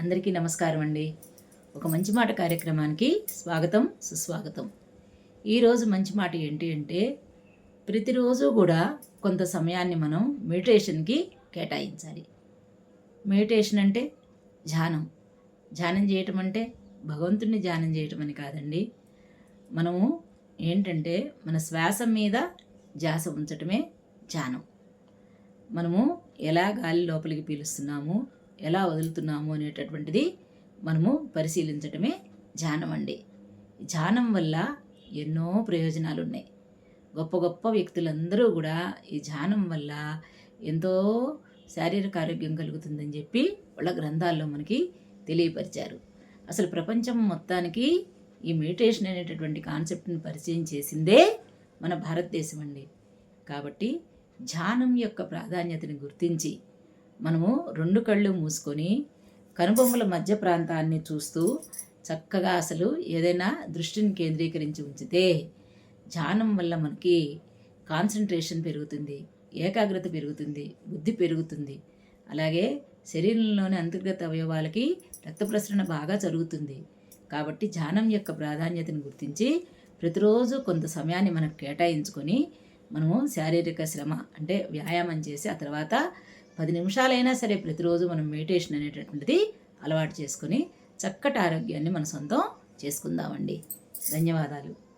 అందరికీ నమస్కారం అండి. ఒక మంచి మాట కార్యక్రమానికి స్వాగతం సుస్వాగతం. ఈరోజు మంచి మాట ఏంటి అంటే ప్రతిరోజు కూడా కొంత సమయాన్ని మనం మెడిటేషన్కి కేటాయించాలి. మెడిటేషన్ అంటే ధ్యానం. ధ్యానం చేయటం అంటే భగవంతుడిని ధ్యానం చేయటం అని కాదండి. మనము ఏంటంటే మన శ్వాస మీద ధ్యాస ఉంచటమే ధ్యానం. మనము ఎలా గాలి లోపలికి పీలుస్తున్నాము ఎలా వదులుతున్నాము అనేటటువంటిది మనము పరిశీలించటమే ధ్యానం అండి. ధ్యానం వల్ల ఎన్నో ప్రయోజనాలు ఉన్నాయి గొప్ప గొప్ప వ్యక్తులందరూ కూడా ఈ ధ్యానం వల్ల ఎంతో శారీరక ఆరోగ్యం కలుగుతుందని చెప్పి వాళ్ళ గ్రంథాల్లో మనకి తెలియపరిచారు. అసలు ప్రపంచం మొత్తానికి ఈ మెడిటేషన్ అనేటటువంటి కాన్సెప్ట్ని పరిచయం చేసిందే మన భారతదేశం అండి కాబట్టి ధ్యానం యొక్క ప్రాధాన్యతని గుర్తించి మనము రెండు కళ్ళు మూసుకొని కనుబొమ్మల మధ్య ప్రాంతాన్ని చూస్తూ చక్కగా అసలు ఏదైనా దృష్టిని కేంద్రీకరించి ఉంచితే ధ్యానం వల్ల మనకి కాన్సన్ట్రేషన్ పెరుగుతుంది ఏకాగ్రత పెరుగుతుంది బుద్ధి పెరుగుతుంది. అలాగే శరీరంలోని అంతర్గత అవయవాలకి రక్త ప్రసరణ బాగా జరుగుతుంది. కాబట్టి ధ్యానం యొక్క ప్రాధాన్యతను గుర్తించి ప్రతిరోజు కొంత సమయాన్ని మనం కేటాయించుకొని మనము శారీరక శ్రమ అంటే వ్యాయామం చేసి ఆ తర్వాత పది నిమిషాలైనా సరే ప్రతిరోజు మనం మెడిటేషన్ అనేటటువంటిది అలవాటు చేసుకొని చక్కటి ఆరోగ్యాన్ని మన సొంతం చేసుకుందామండి. ధన్యవాదాలు.